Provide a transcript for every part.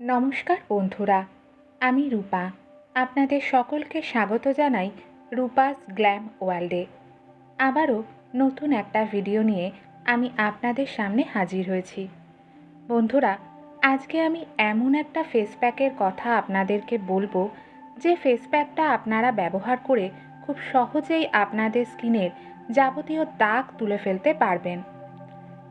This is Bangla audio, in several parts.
নমস্কার বন্ধুরা, আমি রূপা। আপনাদের সকলকে স্বাগত জানাই রূপাস গ্ল্যাম ওয়ার্ল্ডে। আবারও নতুন একটা ভিডিও নিয়ে আমি আপনাদের সামনে হাজির হয়েছি। বন্ধুরা, আজকে আমি এমন একটা ফেস প্যাকের কথা আপনাদেরকে বলব, যে ফেস প্যাকটা আপনারা ব্যবহার করে খুব সহজেই আপনাদের স্কিনের যাবতীয় দাগ তুলে ফেলতে পারবেন।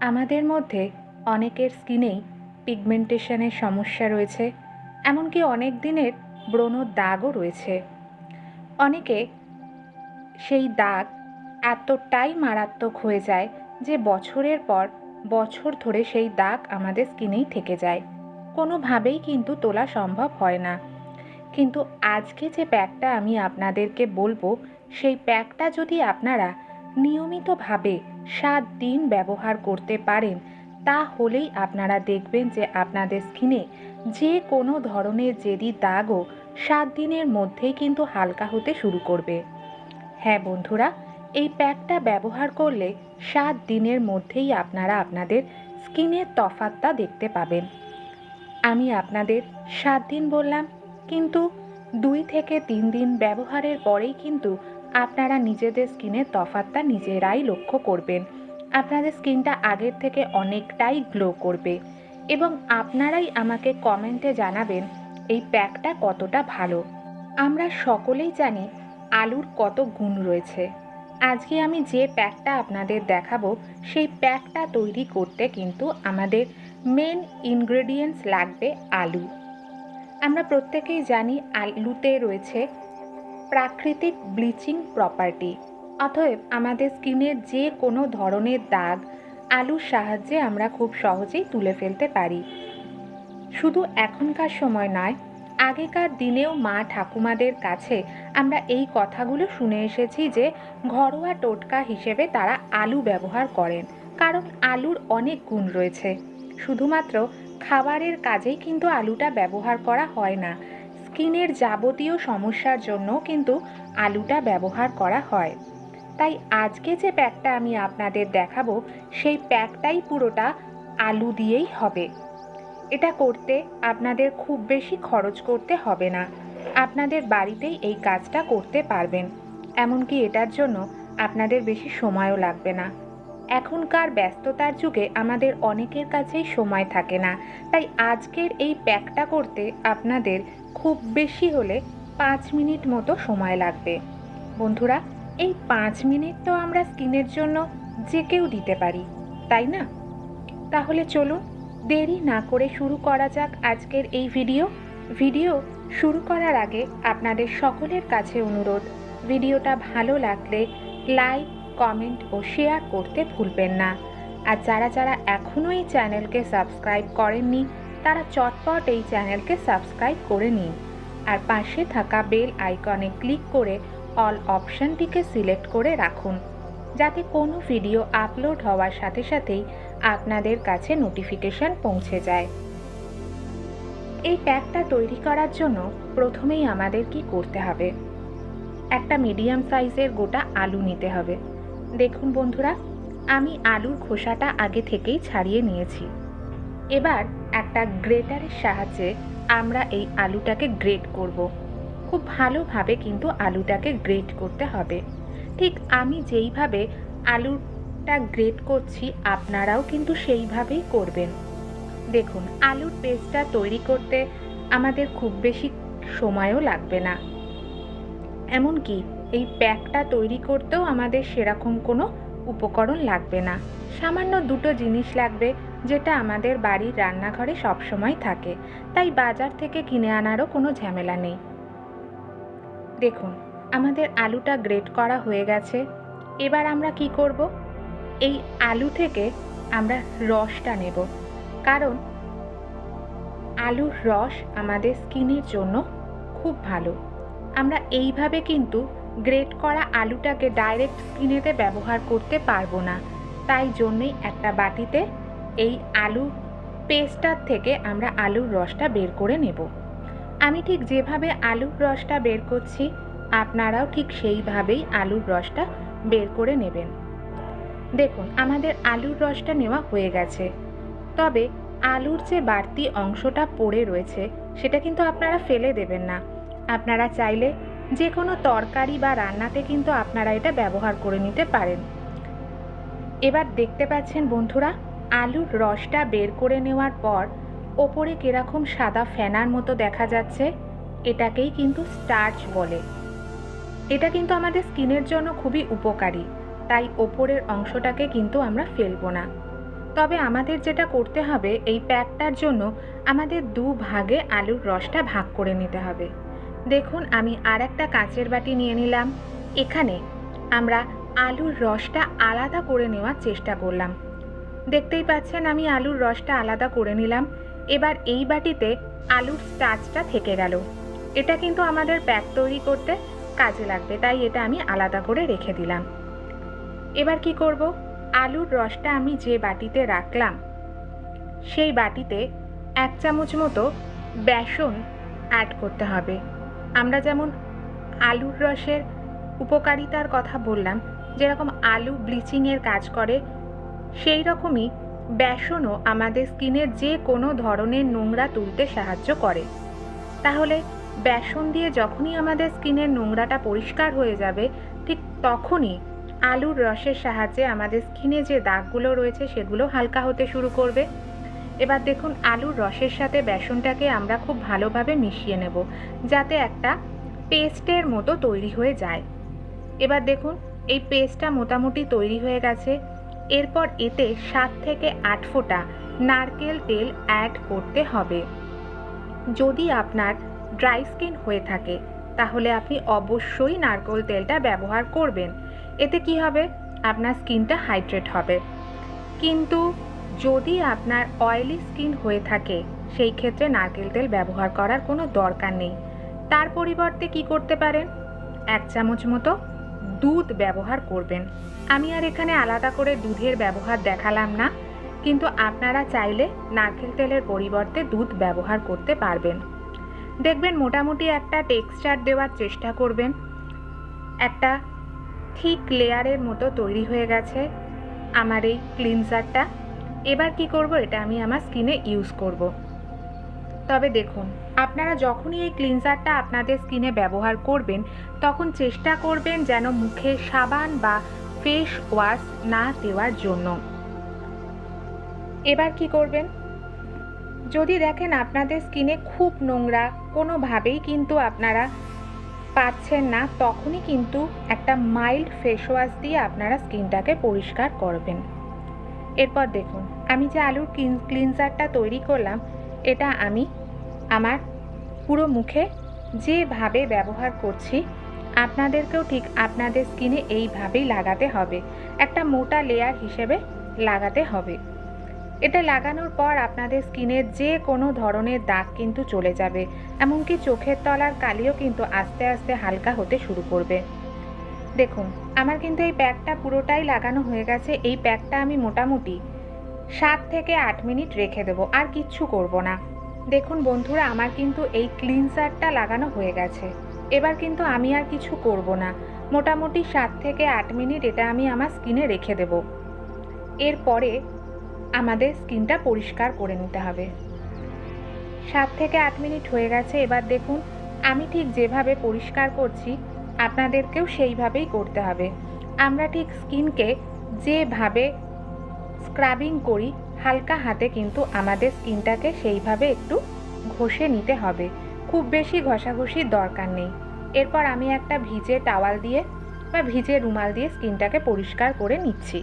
আমাদের মধ্যে অনেকের স্কিনেই পিগমেন্টেশনের সমস্যা রয়েছে, এমনকি অনেক দিনের ব্রণ দাগও রয়েছে। অনেকে সেই দাগ এতটাই মারাত্মক হয়ে যায় যে বছরের পর বছর ধরে সেই দাগ আমাদের স্কিনেই থেকে যায়। কোনোভাবেই কিন্তু তোলা সম্ভব হয় না। কিন্তু আজকে যে প্যাকটা আমি আপনাদেরকে বলব, সেই প্যাকটা যদি আপনারা নিয়মিতভাবে সাত দিন ব্যবহার করতে পারেন তাহলেই আপনারা দেখবেন যে আপনাদের স্কিনে যে কোনো ধরনের জেদি দাগও সাত দিনের মধ্যেই কিন্তু হালকা হতে শুরু করবে। হ্যাঁ বন্ধুরা, এই প্যাকটা ব্যবহার করলে সাত দিনের মধ্যেই আপনারা আপনাদের স্কিনের তফাতটা দেখতে পাবেন। আমি আপনাদের সাত দিন বললাম, কিন্তু দুই থেকে তিন দিন ব্যবহারের পরেই কিন্তু আপনারা নিজেদের স্কিনের তফাতটা নিজেরাই লক্ষ্য করবেন। আপনাদের স্কিনটা আগের থেকে অনেকটাই গ্লো করবে। এবং আপনারাই আমাকে কমেন্টে জানাবেন, এই প্যাকটা কতটা ভালো। আমরা সকলেই জানি আলুর কত গুণ রয়েছে। আজকে আমি যে প্যাকটা আপনাদের দেখাবো, সেই প্যাকটা তৈরি করতে কিন্তু আমাদের মেন ইনগ্রেডিয়েন্টস লাগবে আলু। আমরা প্রত্যেকেই জানি আলুতে রয়েছে প্রাকৃতিক ব্লিচিং প্রপার্টি অতএব আমাদের স্কিনের যে কোনো ধরনের দাগ, আলুর সাহায্যে আমরা খুব সহজেই তুলে ফেলতে পারি। শুধু এখনকার সময় নয়, আগেকার দিনেও মা ঠাকুমাদের কাছে আমরা এই কথাগুলো শুনে এসেছি যে ঘরোয়া টোটকা হিসেবে তারা আলু ব্যবহার করেন, কারণ আলুর অনেক গুণ রয়েছে। শুধুমাত্র খাবারের কাজেই কিন্তু আলুটা ব্যবহার করা হয় না, স্কিনের যাবতীয় সমস্যার জন্য কিন্তু আলুটা ব্যবহার করা হয়। তাই আজকে যে প্যাকটা আমি আপনাদের দেখাবো, সেই প্যাকটাই পুরোটা আলু দিয়েই হবে। এটা করতে আপনাদের খুব বেশি খরচ করতে হবে না। আপনাদের বাড়িতেই এই কাজটা করতে পারবেন। এমনকি এটার জন্য আপনাদের বেশি সময়ও লাগবে না। এখনকার ব্যস্ততার যুগে আমাদের অনেকের কাছেই সময় থাকে না। তাই আজকের এই প্যাকটা করতে আপনাদের খুব বেশি হলে পাঁচ মিনিট মতো সময় লাগবে। বন্ধুরা এই পাঁচ মিনিট তো আমরা স্কিনের জন্য যে কেউ দিতে পারি, তাই না? তাহলে চলুন, দেরি না করে শুরু করা যাক আজকের এই ভিডিও। ভিডিও শুরু করার আগে আপনাদের সকলের কাছে অনুরোধ, ভিডিওটা ভালো লাগলে লাইক, কমেন্ট ও শেয়ার করতে ভুলবেন না। আর যারা যারা এখনও এই চ্যানেলকে সাবস্ক্রাইব করেননি, তারা চটপট এই চ্যানেলকে সাবস্ক্রাইব করে নিন। আর পাশে থাকা বেল আইকনে ক্লিক করে অল অপশানটিকে সিলেক্ট করে রাখুন, যাতে কোনো ভিডিও আপলোড হওয়ার সাথে সাথেই আপনাদের কাছে নোটিফিকেশন পৌঁছে যায়। এই প্যাকটা তৈরি করার জন্য প্রথমেই আমাদের কি করতে হবে। একটা মিডিয়াম সাইজের গোটা আলু নিতে হবে। দেখুন বন্ধুরা, আমি আলুর খোসাটা আগে থেকেই ছাড়িয়ে নিয়েছি। এবার একটা গ্রেটারের সাহায্যে আমরা এই আলুটাকে গ্রেট করব। খুব ভালোভাবে কিন্তু আলুটাকে গ্রেট করতে হবে। ঠিক আমি যেইভাবে আলুটা গ্রেট করছি, আপনারাও কিন্তু সেইভাবেই করবেন। দেখুন, আলুর পেস্টটা তৈরি করতে আমাদের খুব বেশি সময়ও লাগবে না। এমনকি এই প্যাকটা তৈরি করতেও আমাদের সেরকম কোনো উপকরণ লাগবে না। সামান্য দুটো জিনিস লাগবে, যেটা আমাদের বাড়ির রান্নাঘরে সবসময় থাকে। তাই বাজার থেকে কিনে আনারও কোনো ঝামেলা নেই। দেখুন, আমাদের আলুটা গ্রেট করা হয়ে গেছে। এবার আমরা কি করব? এই আলু থেকে আমরা রসটা নেব। কারণ আলুর রস আমাদের স্কিনের জন্য খুব ভালো। আমরা এইভাবে কিন্তু গ্রেট করা আলুটাকে ডাইরেক্ট স্কিনেতে ব্যবহার করতে পারব না। তাই জন্যই একটা বাটিতে এই আলু পেস্টার থেকে আমরা আলুর রসটা বের করে নেব। আমি ঠিক যেভাবে আলুর রসটা বের করছি, আপনারাও ঠিক সেইভাবেই আলুর রসটা বের করে নেবেন। দেখুন, আমাদের আলুর রসটা নেওয়া হয়ে গেছে। তবে আলুর যে বাড়তি অংশটা পড়ে রয়েছে, সেটা কিন্তু আপনারা ফেলে দেবেন না। আপনারা চাইলে যে কোনো তরকারি বা রান্নাতে কিন্তু আপনারা এটা ব্যবহার করে নিতে পারেন। এবার দেখতে পাচ্ছেন বন্ধুরা, আলুর রসটা বের করে নেওয়ার পর ওপরে কীরকম সাদা ফেনার মতো দেখা যাচ্ছে, এটাকেই কিন্তু স্টার্চ বলে। এটা কিন্তু আমাদের স্কিনের জন্য খুবই উপকারী, তাই ওপরের অংশটাকে কিন্তু আমরা ফেলব না। তবে আমাদের যেটা করতে হবে, এই প্যাকটার জন্য আমাদের দু ভাগে আলুর রসটা ভাগ করে নিতে হবে। দেখুন, আমি আর একটা কাঁচের বাটি নিয়ে নিলাম। এখানে আমরা আলুর রসটা আলাদা করে নেওয়ার চেষ্টা করলাম। দেখতেই পাচ্ছেন, আমি আলুর রসটা আলাদা করে নিলাম। এবার এই বাটিতে আলুর স্টার্চটা থেকে গেল। এটা কিন্তু আমাদের প্যাক তৈরি করতে কাজে লাগবে, তাই এটা আমি আলাদা করে রেখে দিলাম। এবার কি করব? আলুর রসটা আমি যে বাটিতে রাখলাম, সেই বাটিতে এক চামচ মতো বেসন অ্যাড করতে হবে। আমরা যেমন আলুর রসের উপকারিতার কথা বললাম, যেরকম আলু ব্লিচিংয়ের কাজ করে, সেই রকমই বেসনও আমাদের স্কিনের যে কোনো ধরনের নোংরা তুলতে সাহায্য করে। তাহলে বেসন দিয়ে যখনই আমাদের স্কিনের নোংরাটা পরিষ্কার হয়ে যাবে, ঠিক তখনই আলুর রসের সাহায্যে আমাদের স্কিনে যে দাগগুলো রয়েছে সেগুলো হালকা হতে শুরু করবে। এবার দেখুন, আলুর রসের সাথে বেসনটাকে আমরা খুব ভালোভাবে মিশিয়ে নেব, যাতে একটা পেস্টের মতো তৈরি হয়ে যায়। এবার দেখুন, এই পেস্টটা মোটামুটি তৈরি হয়ে গেছে। এরপর এতে সাত থেকে আট ফোঁটা নারকেল তেল অ্যাড করতে হবে। যদি আপনার ড্রাই স্কিন হয়ে থাকে, তাহলে আপনি অবশ্যই নারকেল তেলটা ব্যবহার করবেন। এতে কি হবে? আপনার স্কিনটা হাইড্রেট হবে। কিন্তু যদি আপনার অয়েলি স্কিন হয়ে থাকে, সেই ক্ষেত্রে নারকেল তেল ব্যবহার করার কোনো দরকার নেই। তার পরিবর্তে কি করতে পারেন? এক চামচ মতো দুধ ব্যবহার করবেন। আমি আর এখানে আলাদা করে দুধের ব্যবহার দেখালাম না, কিন্তু আপনারা চাইলে নারকেল তেলের পরিবর্তে দুধ ব্যবহার করতে পারবেন। দেখবেন মোটামুটি একটা টেক্সচার দেওয়ার চেষ্টা করবেন। একটা ঠিক লেয়ারের মতো তৈরি হয়ে গেছে আমার এই ক্লিনজারটা। এবার কি করব এটা আমি আমার স্কিনে ইউজ করব। তবে দেখুন, আপনারা যখনই এই ক্লিনজারটা আপনাদের স্কিনে ব্যবহার করবেন, তখন চেষ্টা করবেন যেন মুখে সাবান বা ফেস ওয়াশ না দেওয়ার জন্য। এবার কি করবেন? যদি দেখেন আপনাদের স্কিনে খুব নোংরা, কোনোভাবেই কিন্তু আপনারা পাচ্ছেন না, তখনই কিন্তু একটা মাইল্ড ফেস ওয়াশ দিয়ে আপনারা স্কিনটাকে পরিষ্কার করবেন। এরপর দেখুন, আমি যে আলুর ক্লিনজারটা তৈরি করলাম, এটা আমি আমার পুরো মুখে যেভাবে ব্যবহার করছি আপনাদেরকেও ঠিক আপনাদের স্কিনে এইভাবেই লাগাতে হবে। একটা মোটা লেয়ার হিসেবে লাগাতে হবে। এটা লাগানোর পর আপনাদের স্কিনের যে কোনো ধরনের দাগ কিন্তু চলে যাবে। এমনকি চোখের তলার কালিও কিন্তু আস্তে আস্তে হালকা হতে শুরু করবে। দেখুন, আমার কিন্তু এই প্যাকটা পুরোটাই লাগানো হয়ে গেছে। এই প্যাকটা আমি মোটামুটি সাত থেকে আট মিনিট রেখে দেবো, আর কিচ্ছু করব না। দেখুন বন্ধুরা, আমার কিন্তু এই ক্লিনজারটা লাগানো হয়ে গেছে। এবার কিন্তু আমি আর কিছু করব না। মোটামুটি সাত থেকে আট মিনিট এটা আমি আমার স্কিনে রেখে দেব। এরপরে আমাদের স্কিনটা পরিষ্কার করে নিতে হবে। সাত থেকে আট মিনিট হয়ে গেছে, এবার দেখুন, আমি ঠিক যেভাবে পরিষ্কার করছি, আপনাদেরকেও সেইভাবেই করতে হবে। আমরা ঠিক স্কিনকে যেভাবে স্ক্রাবিং করি, হালকা হাতে কিন্তু আমাদের স্কিনটাকে সেইভাবে একটু ঘষে নিতে হবে। খুব বেশি ঘষাঘষির দরকার নেই। এরপর আমি একটা ভিজে টাওয়াল দিয়ে বা ভিজে রুমাল দিয়ে স্কিনটাকে পরিষ্কার করে নিচ্ছি।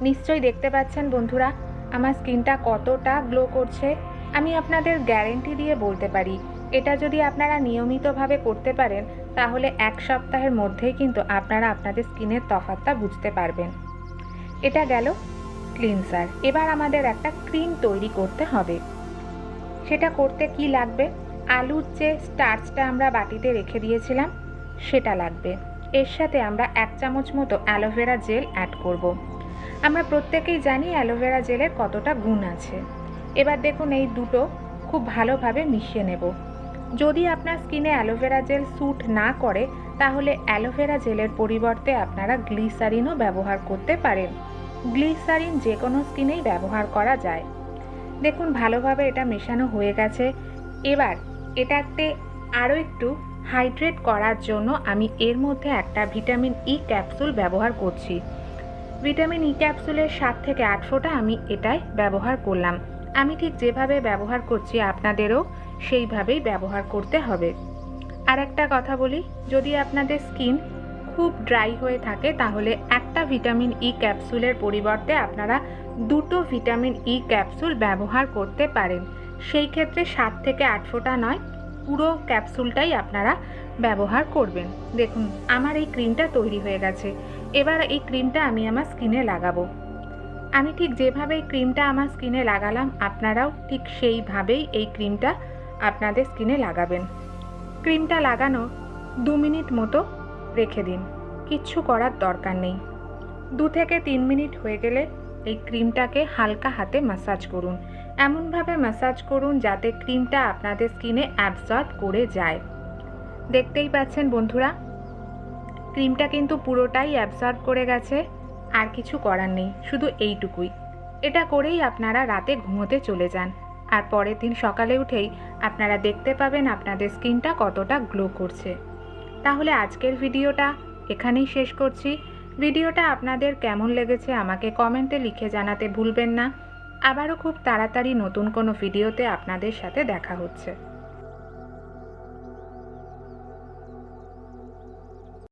নিশ্চয়ই দেখতে পাচ্ছেন বন্ধুরা, আমার স্কিনটা কতটা গ্লো করছে। আমি আপনাদের গ্যারেন্টি দিয়ে বলতে পারি, এটা যদি আপনারা নিয়মিতভাবে করতে পারেন, তাহলে এক সপ্তাহের মধ্যেই কিন্তু আপনারা আপনাদের স্কিনের তফাতটা বুঝতে পারবেন। এটা গেল ক্লিনজার। এবার আমাদের একটা ক্রিম তৈরি করতে হবে। সেটা করতে কি লাগবে? আলুর যে স্টার্চটা আমরা বাটিতে রেখে দিয়েছিলাম, সেটা লাগবে। এর সাথে আমরা এক চামচ মতো অ্যালোভেরা জেল অ্যাড করব। আমরা প্রত্যেকেই জানি অ্যালোভেরা জেলের কতটা গুণ আছে। এবার দেখুন এই দুটো খুব ভালোভাবে মিশিয়ে নেব। যদি আপনার স্কিনে অ্যালোভেরা জেল স্যুট না করে, তাহলে অ্যালোভেরা জেলের পরিবর্তে আপনারা গ্লিসারিনও ব্যবহার করতে পারেন। গ্লিসারিন যে কোনো স্কিনেই ব্যবহার করা যায়। দেখুন, ভালোভাবে এটা মেশানো হয়ে গেছে। এবার এটাতে আরও একটু হাইড্রেট করার জন্য আমি এর মধ্যে একটা ভিটামিন ই ক্যাপসুল ব্যবহার করছি। ভিটামিন ই ক্যাপসুলের সাত থেকে আট ফোঁটা আমি এটাই ব্যবহার করলাম। আমি ঠিক যেভাবে ব্যবহার করছি আপনাদেরও সেইভাবেই ব্যবহার করতে হবে। আর একটা কথা বলি, যদি আপনাদের স্কিন খুব ড্রাই হয়ে থাকে, তাহলে একটা ভিটামিন ই ক্যাপসুলের পরিবর্তে আপনারা দুটো ভিটামিন ই ক্যাপসুল ব্যবহার করতে পারেন। সেই ক্ষেত্রে সাত থেকে আট ফোঁটা নয়, পুরো ক্যাপসুলটাই আপনারা ব্যবহার করবেন। দেখুন, আমার এই ক্রিমটা তৈরি হয়ে গেছে। এবার এই ক্রিমটা আমি আমার স্কিনে লাগাবো। আমি ঠিক যেভাবে এই ক্রিমটা আমার স্কিনে লাগালাম, আপনারাও ঠিক সেইভাবেই এই ক্রিমটা আপনাদের স্কিনে লাগাবেন। ক্রিমটা লাগানো দু মিনিট মতো রেখে দিন। কিচ্ছু করার দরকার নেই। দু থেকে তিন মিনিট হয়ে গেলে এই ক্রিমটাকে হালকা হাতে ম্যাসাজ করুন। এমনভাবে ম্যাসাজ করুন যাতে ক্রিমটা আপনাদের স্কিনে অ্যাবজর্ব করে যায়। দেখতেই পাচ্ছেন বন্ধুরা, ক্রিমটা কিন্তু পুরোটাই অ্যাবজর্ব করে গেছে, আর কিছু করার নেই, শুধু এইটুকুই। এটা করেই আপনারা রাতে ঘুমোতে চলে যান। আর পরের দিন সকালে উঠেই আপনারা দেখতে পাবেন আপনাদের স্কিনটা কতটা গ্লো করছে। তাহলে আজকের ভিডিওটা এখানেই শেষ করছি। ভিডিওটা আপনাদের কেমন লেগেছে আমাকে কমেন্টে লিখে জানাতে ভুলবেন না। আবারও খুব তাড়াতাড়ি নতুন কোনো ভিডিওতে আপনাদের সাথে দেখা হচ্ছে।